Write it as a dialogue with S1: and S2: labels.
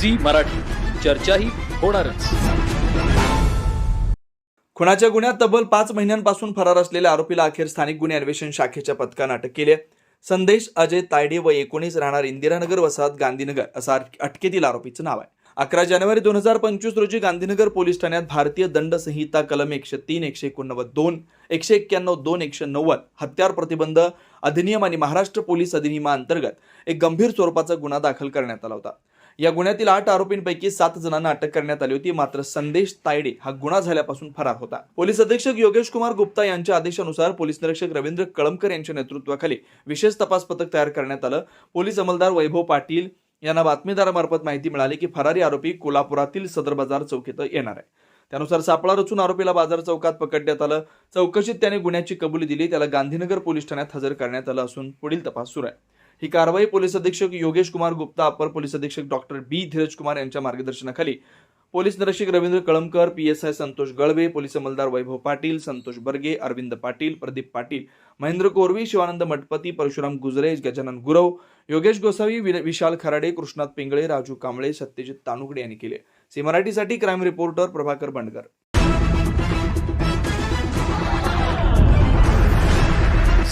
S1: Zee Marathi. चर्चाही होणारच.
S2: खुनाच्या गुन्ह्यात तब्बल पाच महिन्यांपासून फरार असलेल्या आरोपीला अखेर स्थानिक गुन्हे अन्वेषण शाखेच्या पथकानं अटक केली आहे. संदेश अजय तायडे व एकोणीस राहणार इंदिरानगर वसाहत गांधीनगर असं अटकेतील आरोपीचं नाव आहे. अकरा जानेवारी दोन हजार पंचवीस रोजी गांधीनगर पोलीस ठाण्यात भारतीय दंड संहिता कलम एकशे तीन एकशे एकोणनव्वद दोन एकशे एक्क्याण्णव दोन एकशे नव्वद हत्यार प्रतिबंध अधिनियम आणि महाराष्ट्र पोलीस अधिनियमाअंतर्गत एक गंभीर स्वरूपाचा गुन्हा दाखल करण्यात आला होता. या गुन्ह्यातील आठ आरोपींपैकी सात जणांना अटक करण्यात आली होती. मात्र संदेश तायडे हा गुन्हा झाल्यापासून फरार होता. पोलीस अधीक्षक योगेश कुमार गुप्ता यांच्या आदेशानुसार पोलीस निरीक्षक रवींद्र कळमकर यांच्या नेतृत्वाखाली विशेष तपास पथक तयार करण्यात आलं. पोलीस अंमलदार वैभव पाटील यांना बातमीदारामार्फत माहिती मिळाली की फरारी आरोपी कोल्हापुरातील सदर बाजार चौकीत येणार आहे. त्यानुसार सापळा रचून आरोपीला बाजार चौकात पकडण्यात आलं. चौकशीत त्याने गुन्ह्याची कबुली दिली. त्याला गांधीनगर पोलीस ठाण्यात हजर करण्यात आलं असून पुढील तपास सुरू आहे. ही कारवाई पोलीस अधीक्षक योगेश कुमार गुप्ता अपर पोलीस अधीक्षक डॉक्टर बी धीरज कुमार यांच्या मार्गदर्शनाखाली. पोलीस निरीक्षक Ravindra Kalamkar P S I Santosh Galve police अंमलदार Vaibhav Patil Santosh Barge Arvind Patil Pradeep Patil Mahendra Korvi Shivanand Mathpati Parshuram Gujare Gajanan Gurav Yogesh Gosavi Vishal Kharade Krishnat Pingale Raju Kamble Satyajit Tanugade यांनी केले. सी मराठीसाठी क्राईम रिपोर्टर प्रभाकर बंडकर